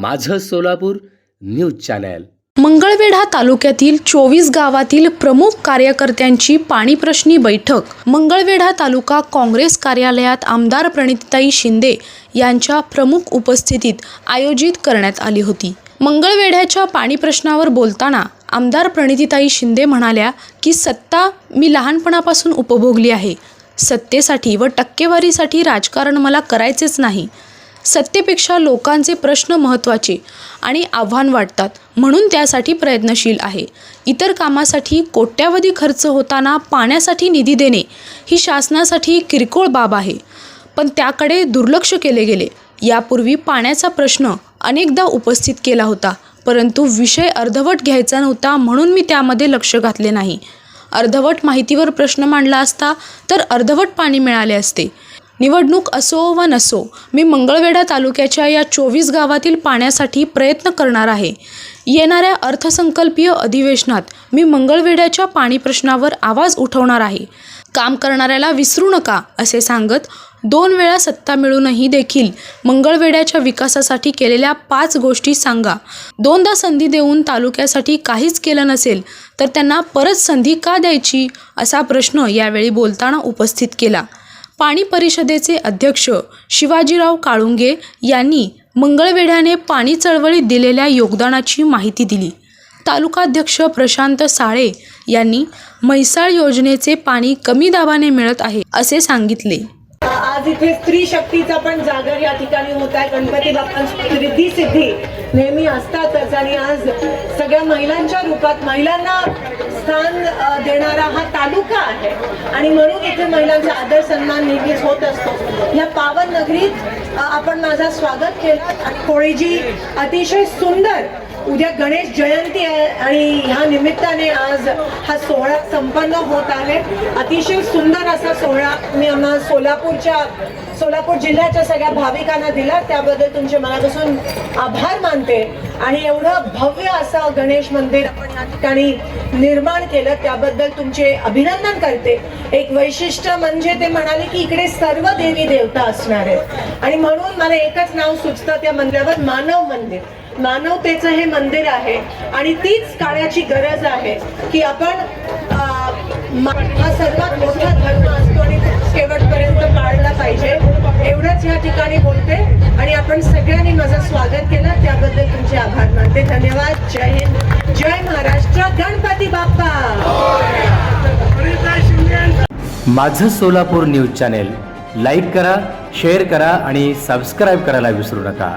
माझं Solapur news channel. Mangalvedha तालुक्यातील चोवीस गावातील प्रमुख कार्यकर्त्यांची पाणीप्रश्नी बैठक. मंगळवेढा तालुका काँग्रेस कार्यालयात आमदार प्रणितीताई शिंदे यांच्या प्रमुख उपस्थितीत आयोजित करण्यात आली होती. मंगळवेढ्याच्या पाणी प्रश्नावर बोलताना आमदार प्रणितीताई शिंदे म्हणाल्या की सत्ता मी लहानपणापासून उपभोगली आहे. सत्तेसाठी व टक्केवारीसाठी राजकारण मला करायचेच नाही. सत्तेपेक्षा लोकांचे प्रश्न महत्त्वाचे आणि आव्हान वाटतात म्हणून त्यासाठी प्रयत्नशील आहे. इतर कामासाठी कोट्यावधी खर्च होताना पाण्यासाठी निधी देणे ही शासनासाठी किरकोळ बाब आहे. पण त्याकडे दुर्लक्ष केले गेले. यापूर्वी पाण्याचा प्रश्न अनेकदा उपस्थित केला होता परंतु विषय अर्धवट घ्यायचा नव्हता म्हणून मी त्यामध्ये लक्ष घातले नाही. अर्धवट माहितीवर प्रश्न मांडला असता तर अर्धवट पाणी मिळाले असते. निवडणूक असो वा नसो मी मंगळवेढा तालुक्याच्या या चोवीस गावातील पाण्यासाठी प्रयत्न करणार आहे. येणाऱ्या अर्थसंकल्पीय अधिवेशनात मी मंगळवेढ्याच्या पाणी प्रश्नावर आवाज उठवणार आहे. काम करणाऱ्याला विसरू नका असे सांगत दोन वेळा सत्ता मिळूनही देखील मंगळवेढ्याच्या विकासासाठी केलेल्या पाच गोष्टी सांगा. दोनदा संधी देऊन तालुक्यासाठी काहीच केलं नसेल तर त्यांना परत संधी का द्यायची? असा प्रश्न यावेळी बोलताना उपस्थित केला. पाणी परिषदेचे अध्यक्ष शिवाजीराव काळुंगे यांनी मंगळवेढ्याने पाणी चळवळीत दिलेल्या योगदानाची माहिती दिली. तालुकाध्यक्ष प्रशांत साळे यांनी म्हैसाळ योजनेचे पाणी कमी दाबाने मिळत आहे असे सांगितले. आज इथे स्त्री शक्तीचा पण जागर या ठिकाणी होत आहे. गणपती बाप्पांची रिद्धी सिद्धी नेहमी असतातच. आणि आज सगळ्या महिलांच्या रूपात महिलांना स्थान देणारा हा तालुका आहे. आणि म्हणून इथे महिलांचा आदर सन्मान नेहमीच होत असतो. या पावन नगरीत आपण माझा स्वागत केलं. आणि कोळीजी अतिशय सुंदर उद्या गणेश जयंती आहे आणि ह्या निमित्ताने आज हा सोहळा संपन्न होत आहे. अतिशय सुंदर असा सोहळा मी आम्हा सोलापूरच्या सोलापूर जिल्ह्याच्या सगळ्या भाविकांना दिला. त्याबद्दल तुमचे मनापासून आभार मानते. आणि एवढं भव्य असं गणेश मंदिर आपण या ठिकाणी निर्माण केलं त्याबद्दल तुमचे अभिनंदन करते. एक वैशिष्ट्य म्हणजे ते म्हणाले की इकडे सर्व देवी देवता असणार आहेत. आणि म्हणून मला एकच नाव सुचतं त्या मंदिरावर मानव मंदिर. मानवतेचं हे मंदिर आहे आणि तीच काळाची गरज आहे की आपण हा सर्वात मोठा धर्म असतो आणि शेवटपर्यंत पाळला पाहिजे. एवढंच या ठिकाणी बोलते आणि आपण सगळ्यांनी माझं स्वागत केलं. त्याबद्दल तुमचे आभार मानते. धन्यवाद. जय हिंद. जय महाराष्ट्र. गणपती बाप्पा! माझं सोलापूर न्यूज चॅनेल लाईक करा शेअर करा आणि सबस्क्राईब करायला विसरू नका.